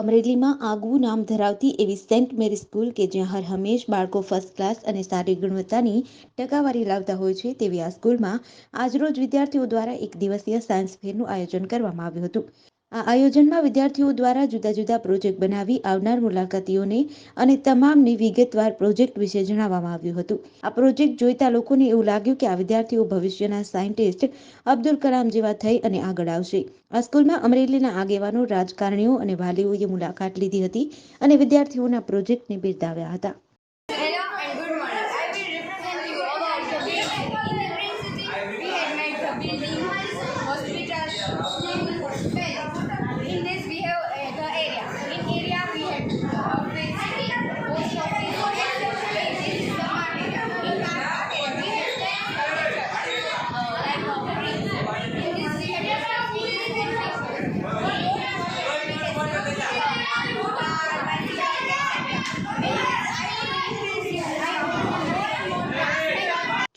અમરેલીમાં આગવું નામ ધરાવતી એવી સેન્ટ મેરી સ્કૂલ કે જ્યાં હર હંમેશ બાળકો ફર્સ્ટ ક્લાસ અને સારી ગુણવત્તાની ટકાવારી લાવતા હોય છે તેવી આ સ્કૂલમાં આજરોજ વિદ્યાર્થીઓ દ્વારા એક દિવસીય સાયન્સ ફેરનું આયોજન કરવામાં આવ્યું હતું. આ આયોજનમાં વિદ્યાર્થીઓ દ્વારા જુદા જુદા પ્રોજેક્ટ બનાવી આવનાર મુલાકાતીઓને અને તમામની વિગતવાર પ્રોજેક્ટ વિશે જણાવવામાં આવ્યું હતું. આ પ્રોજેક્ટ જોઈતા લોકોને એવું લાગ્યું કે આ વિદ્યાર્થીઓ ભવિષ્યના સાયન્ટિસ્ટ અબ્દુલ કલામ જેવા થઈ અને આગળ આવશે. આ સ્કૂલમાં અમરેલીના આગેવાનો, રાજકારણીઓ અને વાલીઓએ મુલાકાત લીધી હતી અને વિદ્યાર્થીઓના પ્રોજેક્ટને બિરદાવ્યા હતા. Hello